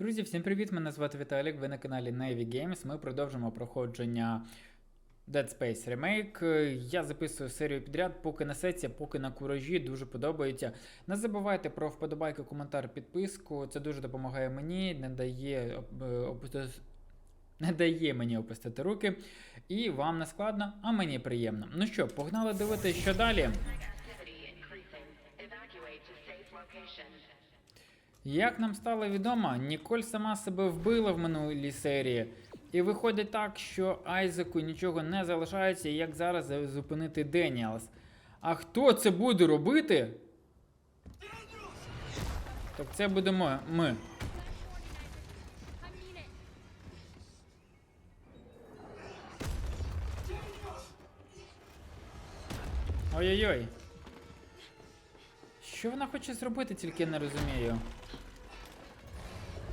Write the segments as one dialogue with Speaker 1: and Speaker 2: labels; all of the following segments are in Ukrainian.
Speaker 1: Друзі, всім привіт! Мене звати Віталік. Ви на каналі Navy Games. Ми продовжимо проходження Dead Space Remake. Я записую серію підряд, поки несеться, поки на куражі, дуже подобається. Не забувайте про вподобайки, коментар, підписку. Це дуже допомагає мені, не дає е, не дає мені опустити руки. І вам не складно, а мені приємно. Ну що, погнали дивитися, що далі. Як нам стало відомо, Ніколь сама себе вбила в минулій серії. І виходить так, що Айзеку нічого не залишається, як зараз зупинити Деніалс. А хто це буде робити? Так це будемо ми. Ой-ой-ой. Що вона хоче зробити, тільки не розумію.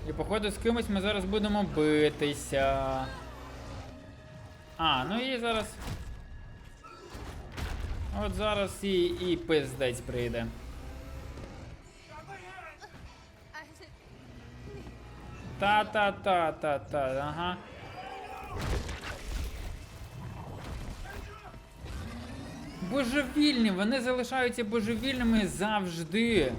Speaker 1: І походу з кимось ми зараз будемо битися. А, ну і зараз. От зараз і, і пиздець прийде. Та-та-та-та-та, ага. Божевільні, вони залишаються божевільними завжди.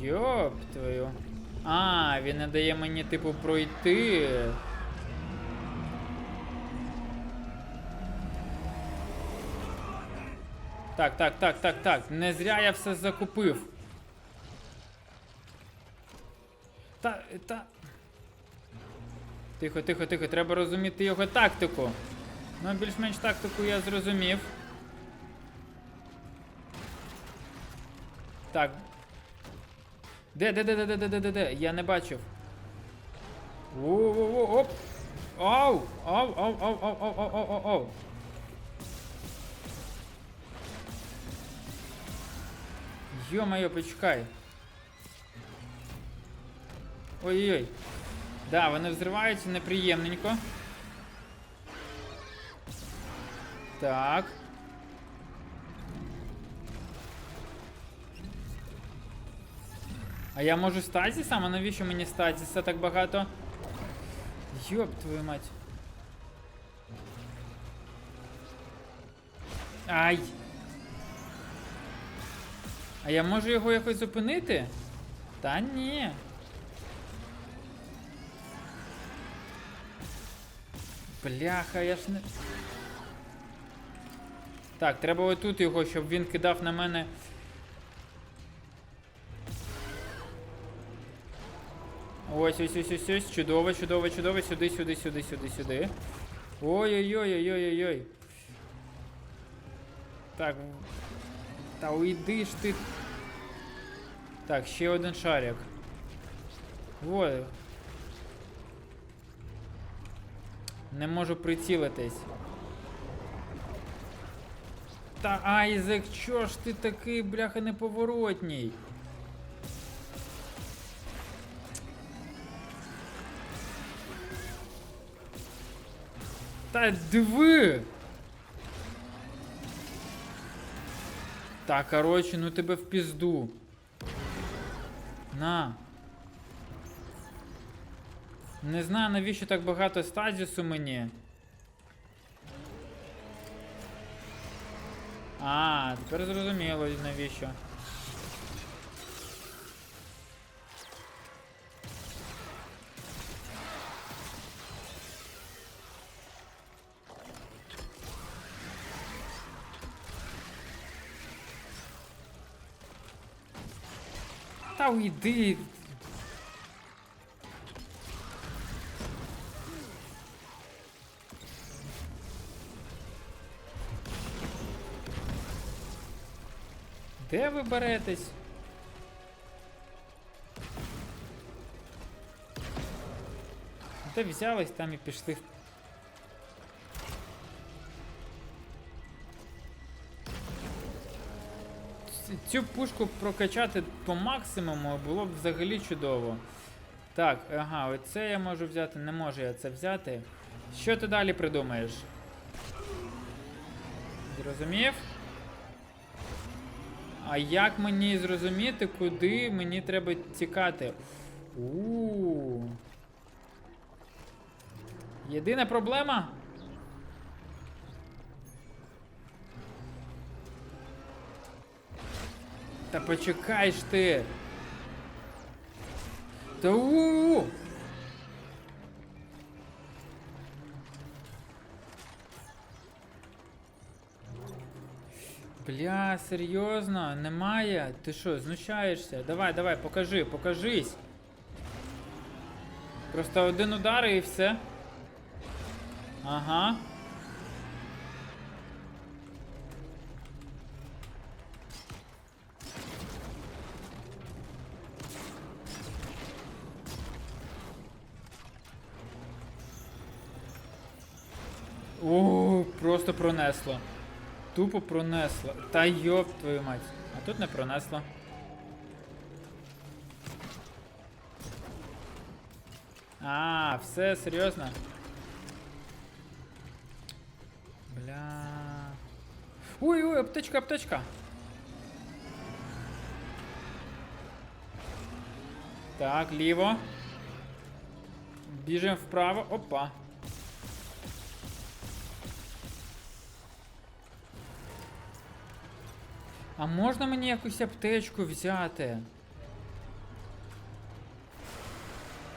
Speaker 1: Йоп твою. А, він не дає мені, типу, пройти. Так, так, так, так, так. Не зря я все закупив. Та. та. Тихо, тихо, тихо, треба розуміти його тактику. Ну, більш-менш тактику я зрозумів. Так. Де, де, де, де, де, де, де, де, де? Я не бачив. Воу-воу-воу, оп! Ау! Ау, ау, ау, ау, ау, ау, ау, ау, ау. Ё-моё, почекай. Ой-ой-ой. Да, вони взриваються неприємненько. Так. А я можу стазісом? А навіщо мені стазіса так багато? Йоп твою мать. Ай! А я можу його якось зупинити? Та ні. Бляха, я ж не. Так, треба отут його, щоб він кидав на мене. Ось, ось, ось, ось, ось. Чудово, чудово, чудово. Сюди, сюди, сюди, сюди, сюди. Ой-ой-ой-ой-ой-ой-ой. Так. Та уйди ж ти. Так, ще один шарик. Вот. Не можу прицілитись. Та Айзек, чо ж ти такий, бляха, неповоротній? Та диви! Так, короче, ну тебе в пізду. На. Не знаю, навіщо так багато стазісу мені. А, тепер зрозуміло, навіщо. Та уйди. Де ви беретесь? Де взялись, там і пішли. Цю пушку прокачати по максимуму було б взагалі чудово. Так, ага, оце я можу взяти, не можу я це взяти. Що ти далі придумаєш? Зрозумів? А як мені зрозуміти, куди мені треба тікати? у Єдина проблема. Та почекай ж ти. Та у Бля, серйозно? Немає? Ти що, знущаєшся? Давай, давай, покажи, покажись. Просто один удар і все. Ага. О, просто пронесло. Тупо пронесло. Та йоп твою мать. А тут не пронесло. А, все, серйозно. Бля. Ой, ой, аптечка, аптечка. Так, ліво. Біжимо вправо. Опа. А можна мені якусь аптечку взяти?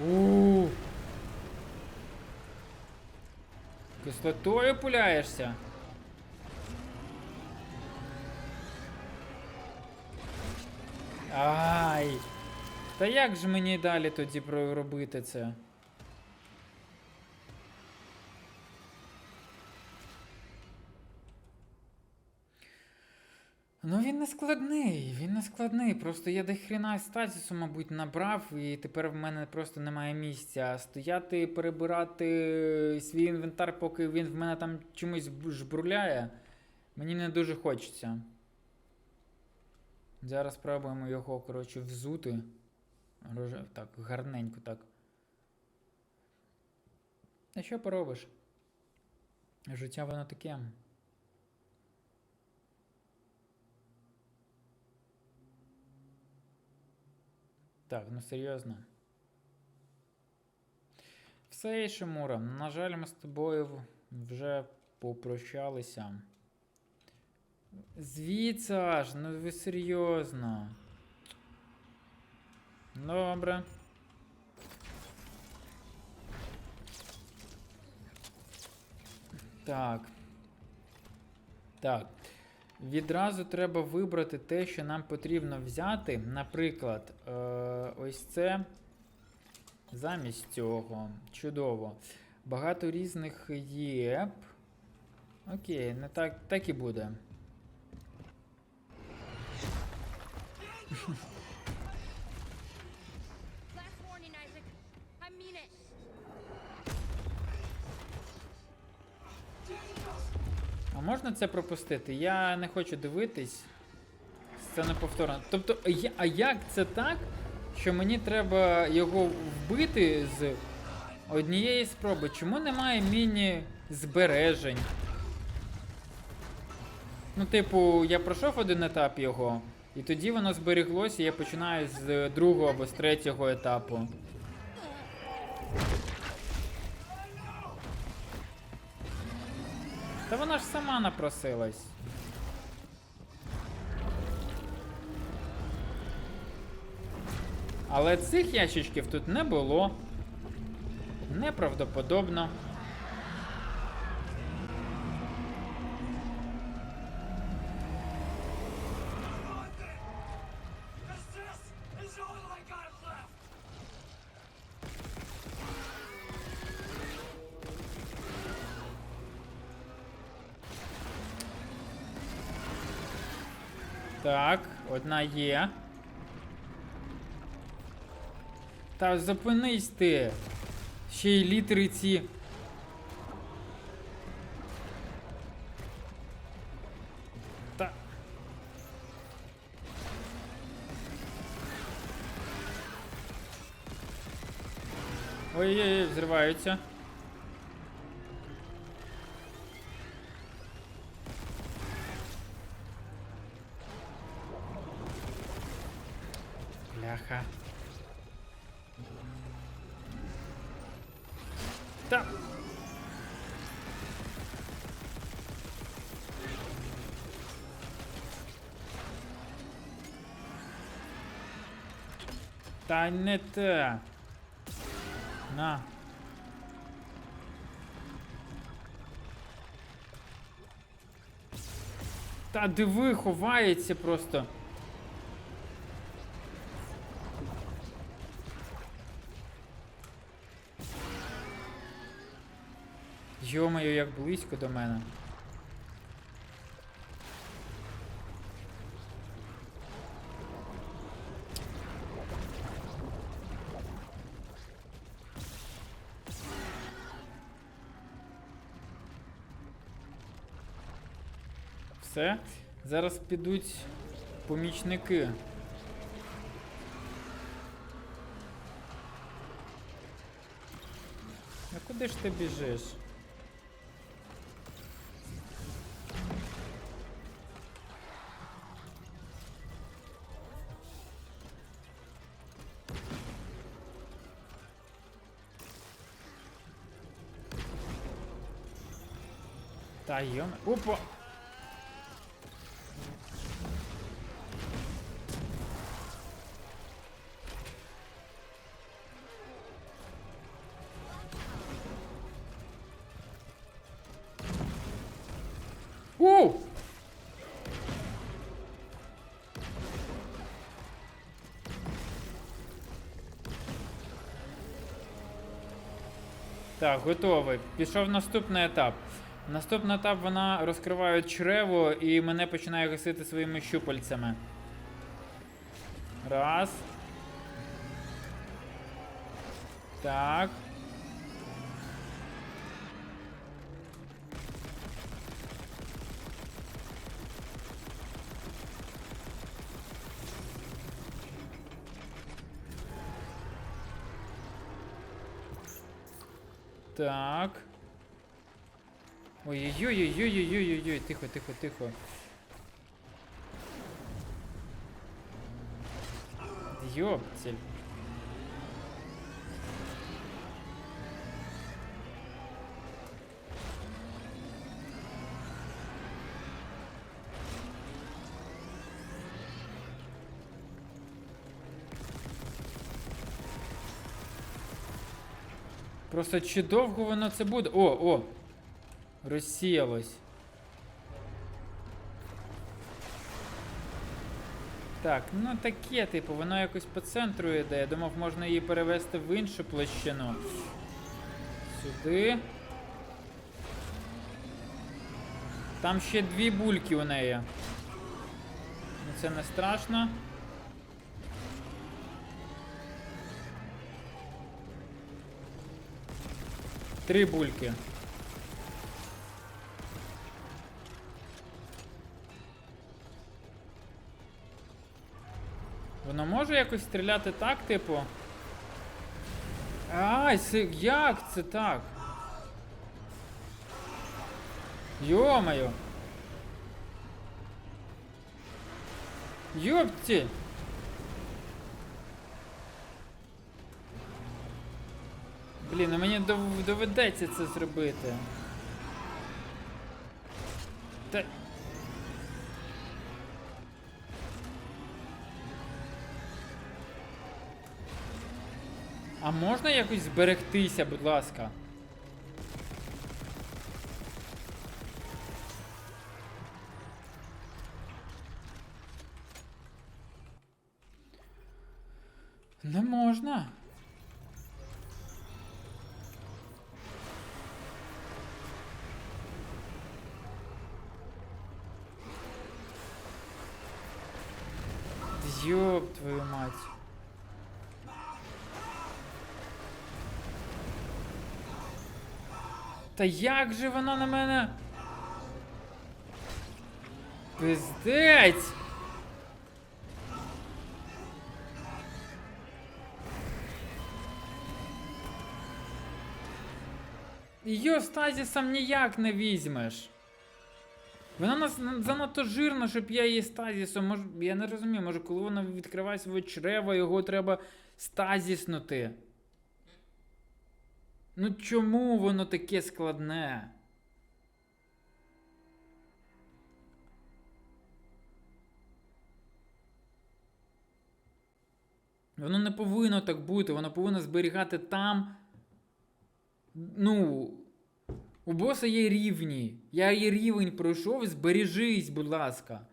Speaker 1: У. Кислотою пуляєшся? Ай. Та як же мені далі тоді проробити це? Ну він складний, він не складний. Просто я дохріна статісу, мабуть, набрав, і тепер в мене просто немає місця. Стояти, перебирати свій інвентар, поки він в мене там чимось б- жбурляє. Мені не дуже хочеться. Зараз спробуємо його, коротше, взути. Так, гарненько так. А що поробиш? Життя воно таке. Так, ну серйозно. Все, Ішимура, на жаль, ми з тобою вже попрощалися. Звідси аж, ну ви серйозно. Добре. Так. Так. Відразу треба вибрати те, що нам потрібно взяти. Наприклад, е, ось це замість цього. Чудово. Багато різних є. Окей, не так, так і буде. можна це пропустити? Я не хочу дивитись. Це не повторно. Тобто, а як це так, що мені треба його вбити з однієї спроби? Чому немає міні-збережень? Ну, типу, я пройшов один етап його, і тоді воно зберіглося, і я починаю з другого або з третього етапу. Сама напросилась. Але цих ящичків тут не було. Неправдоподобно. Так, одна є. Та зупинись ти. Ще й літери ці. Та. Ой-ой-ой, взриваються. Та не те. На. Та диви, ховається просто. Йомаю, як близько до мене. Все. Зараз підуть помічники. А куди ж ти біжиш? Та йоме. Опа! Так, готовий. Пішов наступний етап. Наступний етап вона розкриває чрево і мене починає гасити своїми щупальцями. Раз. Так. Так. Ой-ой-ой-ой-ой-ой-ой-ой, тихо, тихо, тихо. Ёптель. Просто чи довго воно це буде? О, о! Розсіялось. Так, ну таке, типу, воно якось по центру йде. Я думав, можна її перевести в іншу площину. Сюди. Там ще дві бульки у неї. Ну це не страшно. Три бульки. Воно може якось стріляти так, типу? Ай, це як це так? Йо-моє! Йопті! Блін, ну мені дов- доведеться це зробити. Та... А можна якось зберегтися, будь ласка? Не можна. Ёб твою мать. Та як же вона на мене? Пиздець! Її стазісом ніяк не візьмеш. Вона нас занадто жирна, щоб я її стазісом. Мож... Я не розумію, може, коли вона відкриває своє чрево, його треба стазіснути. Ну чому воно таке складне? Воно не повинно так бути, воно повинно зберігати там. Ну. У боса є рівні. Я її рівень пройшов, збережись, будь ласка.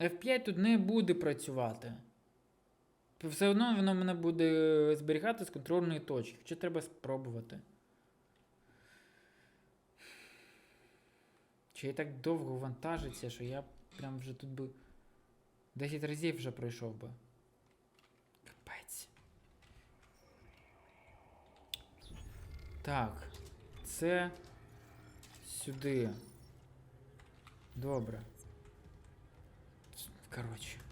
Speaker 1: F5 тут не буде працювати. Все одно воно мене буде зберігати з контрольної точки. Чи треба спробувати? Чи я так довго вантажиться, що я прям вже тут би 10 разів вже пройшов би. Капець. Так. Це сюди. Добре. Коротше.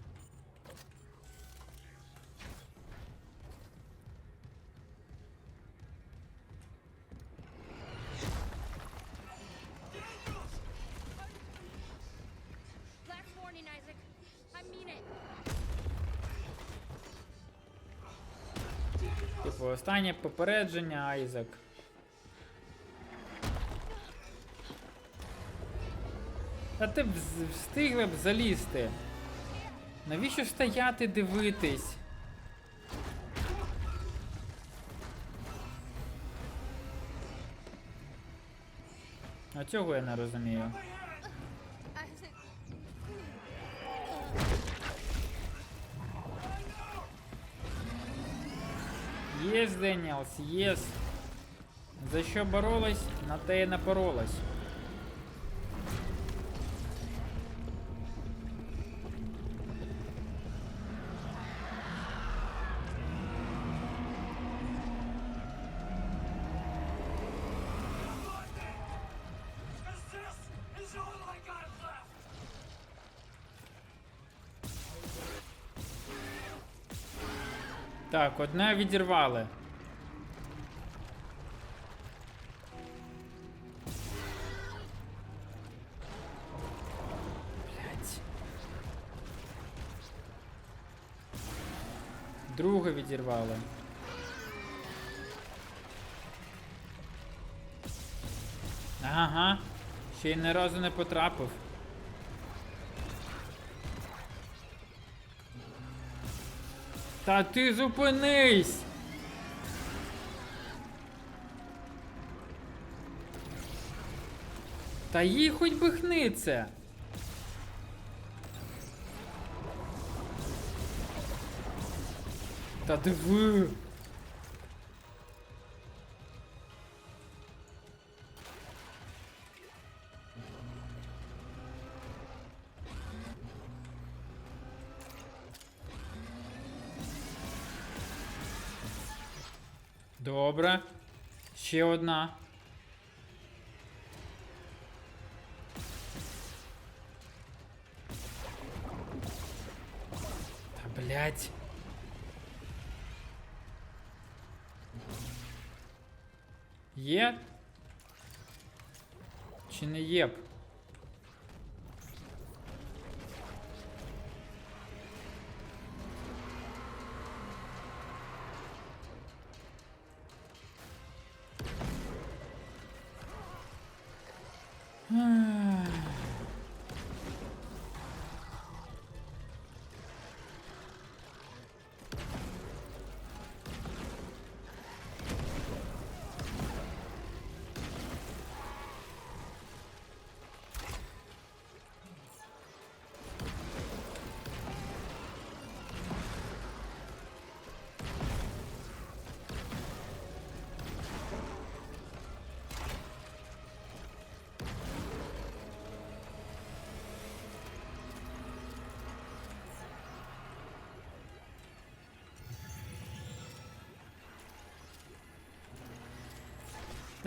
Speaker 1: Останнє попередження, Айзек. Та ти б встигли б залізти. Навіщо стояти дивитись? А цього я не розумію. Єс, Деніелс, єс. За що боролась, на те і напоролась. Так, одне відірвали. Блять. Друге відірвали. Ага. Ще й ні разу не потрапив. Та ти зупинись! Та їй хоч би хниться. Та диви. Ще одна. Та блять. Є? Чи не є?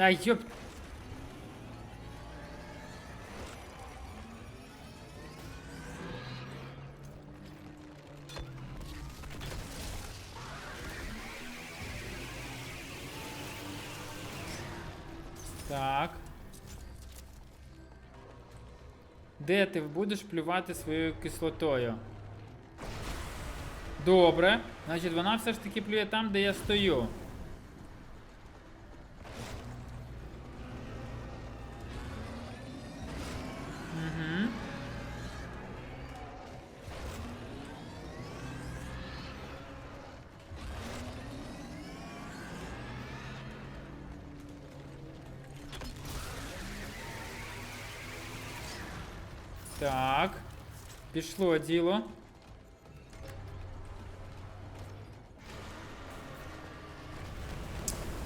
Speaker 1: Б? Ай, ёп. Так. Де ти будеш плювати своєю кислотою? Добре. Значить, вона все ж таки плює там, де я стою. Угу. Так. Пішло діло.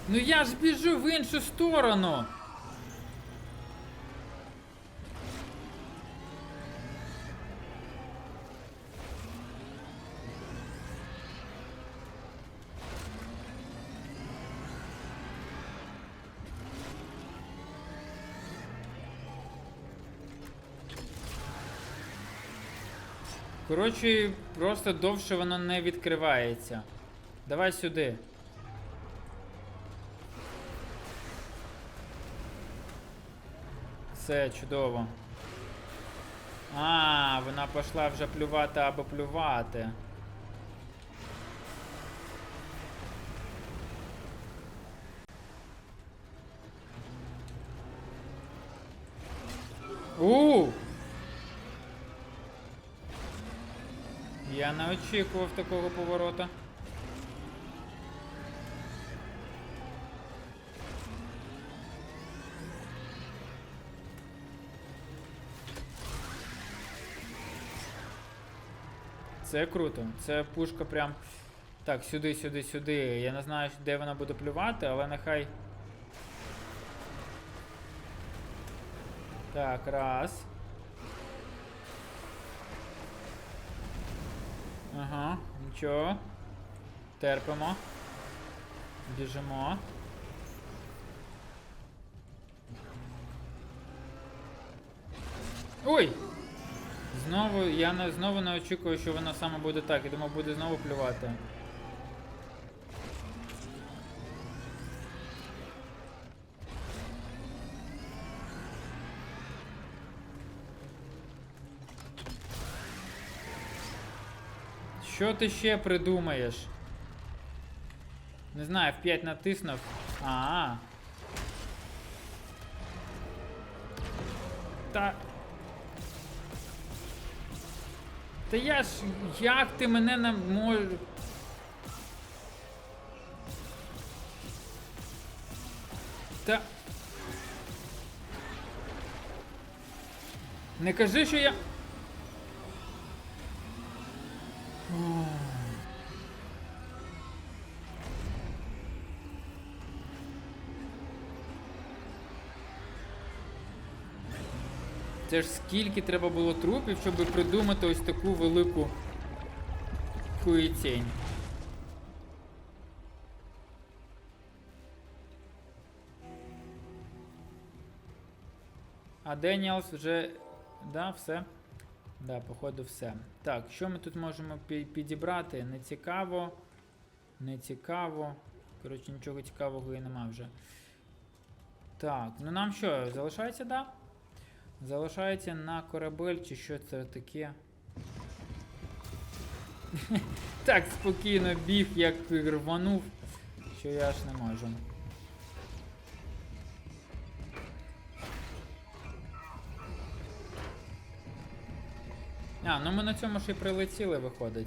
Speaker 1: Ну я ж біжу в іншу сторону. Коротше, просто довше воно не відкривається. Давай сюди. Все, чудово. А, вона пішла вже плювати або плювати. У! Я не очікував такого поворота. Це круто. Це пушка прям. Так, сюди, сюди, сюди. Я не знаю, де вона буде плювати, але нехай. Так, раз. Ага, нічого. Терпимо. Біжимо. Ой! Знову, я не, знову не очікую, що воно саме буде так. Я думав, буде знову плювати. Що ти ще придумаєш? Не знаю, в 5 натиснув. А. -а. Та. Та я ж. Як ти мене не можеш. Та. Не кажи, що я. Це ж скільки треба було трупів, щоб придумати ось таку велику хуєтень. А Деніелс вже. Да, все. Да, походу, все. Так, що ми тут можемо підібрати? Не цікаво. Не цікаво. Коротше, нічого цікавого і нема вже. Так, ну нам що, залишається, да? Залишається на корабель, чи що це таке? так спокійно біг, як рванув, що я аж не можу. А, ну ми на цьому ж і прилетіли, виходить.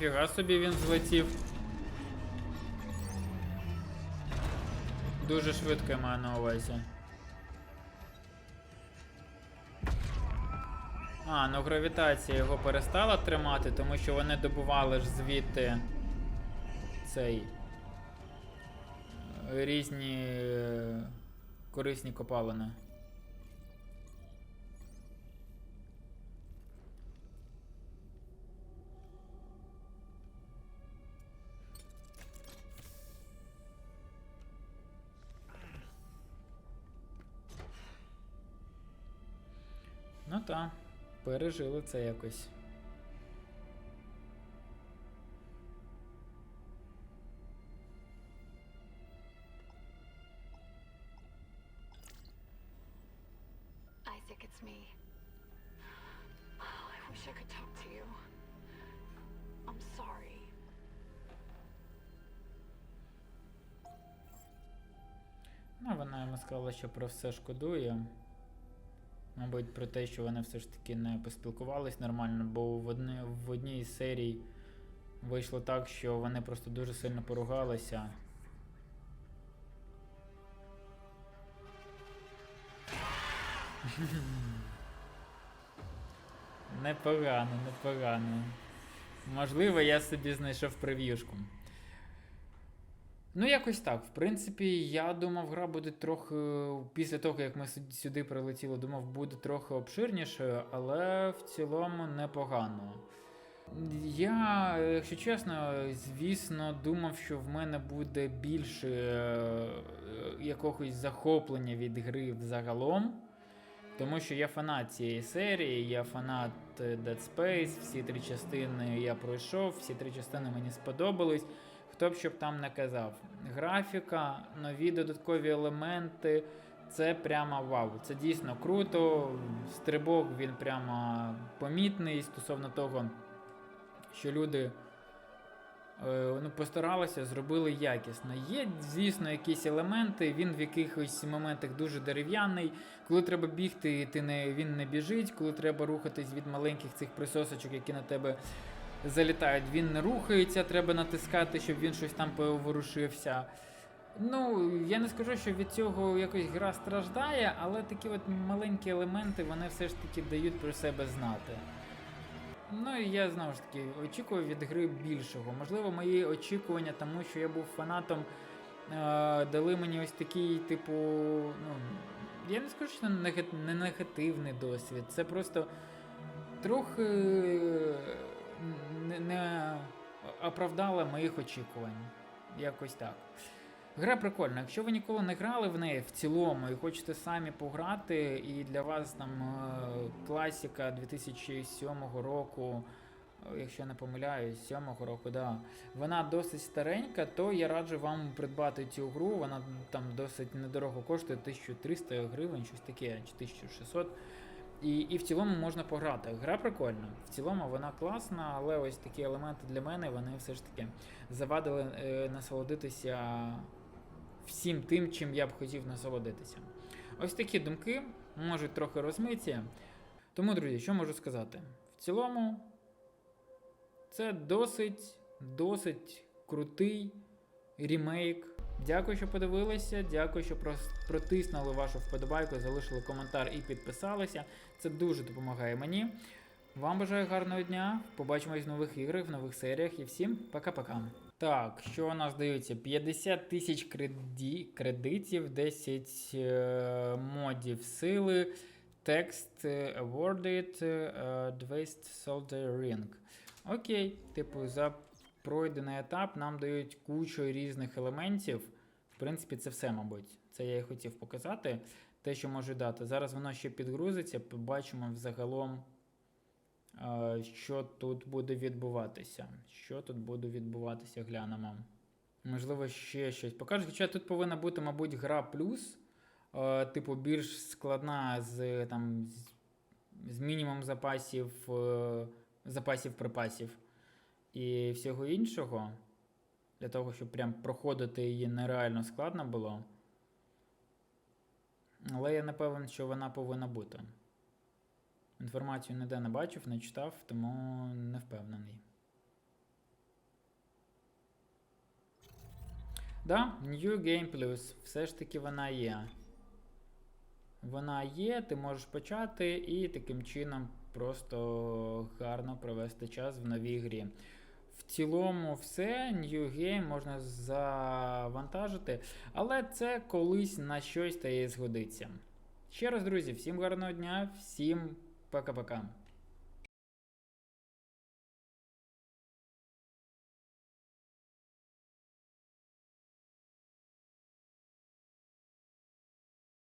Speaker 1: Ніфіга собі він злетів. Дуже швидко я маю на увазі. А, ну гравітація його перестала тримати, тому що вони добували ж звідти цей е, різні е, корисні копалини. пережили це якось. Ну, вона йому сказала, що про все шкодує. Мабуть, про те, що вони все ж таки не поспілкувались нормально, бо в, одні, в одній із серій вийшло так, що вони просто дуже сильно поругалися. Непогано, непогано. Можливо, я собі знайшов прев'юшку. Ну, якось так. В принципі, я думав, гра буде трохи. Після того, як ми сюди прилетіли, думав, буде трохи обширнішою, але в цілому непогано. Я, якщо чесно, звісно, думав, що в мене буде більше е, якогось захоплення від гри взагалом. Тому що я фанат цієї серії, я фанат е, Dead Space, всі три частини я пройшов, всі три частини мені сподобались. Хто б щоб там не казав. Графіка, нові додаткові елементи. Це прямо вау. Це дійсно круто. Стрибок він прямо помітний стосовно того, що люди е, ну, постаралися, зробили якісно. Є, звісно, якісь елементи, він в якихось моментах дуже дерев'яний. Коли треба бігти, ти не, він не біжить, коли треба рухатись від маленьких цих присосочок, які на тебе залітають, він не рухається, треба натискати, щоб він щось там поворушився. Ну, я не скажу, що від цього якось гра страждає, але такі от маленькі елементи вони все ж таки дають про себе знати. Ну і я знову ж таки очікую від гри більшого. Можливо, мої очікування, тому що я був фанатом, е, дали мені ось такий, типу, ну, я не скажу, що не негативний досвід. Це просто трохи не, не оправдала моїх очікувань. Якось так. Гра прикольна. Якщо ви ніколи не грали в неї в цілому і хочете самі пограти, і для вас там е, класіка 2007 року, е, якщо я не помиляюсь, 7 року, да, вона досить старенька, то я раджу вам придбати цю гру. Вона там досить недорого коштує 1300 гривень, щось таке, чи 1600. І, і в цілому можна пограти. Гра прикольна. В цілому вона класна, але ось такі елементи для мене вони все ж таки завадили е, насолодитися всім тим, чим я б хотів насолодитися. Ось такі думки можуть трохи розмиті. Тому, друзі, що можу сказати? В цілому, це досить, досить крутий ремейк. Дякую, що подивилися. Дякую, що протиснули вашу вподобайку, залишили коментар і підписалися. Це дуже допомагає мені. Вам бажаю гарного дня. Побачимось в нових іграх, в нових серіях і всім пока-пока. Так, що у нас дається? 50 тисяч креді... кредитів, 10 е, модів сили, текст е, awarded, е, Advanced Soldier Ring. Окей, типу, за пройдений етап нам дають кучу різних елементів. В принципі, це все, мабуть. Це я і хотів показати. Те, що можу дати. Зараз воно ще підгрузиться, побачимо взагалом, е, що тут буде відбуватися. Що тут буде відбуватися, глянемо. Можливо, ще щось покажуть. Хоча тут повинна бути, мабуть, гра плюс, е, типу, більш складна з, там, з, мінімум запасів, е, запасів припасів і всього іншого. Для того, щоб прям проходити її нереально складно було. Але я не певен, що вона повинна бути. Інформацію ніде не бачив, не читав, тому не впевнений. Да, New Game Plus. Все ж таки вона є. Вона є, ти можеш почати і таким чином просто гарно провести час в новій грі. В цілому, все, New Game можна завантажити, але це колись на щось та і згодиться. Ще раз, друзі, всім гарного дня, всім пока-пока.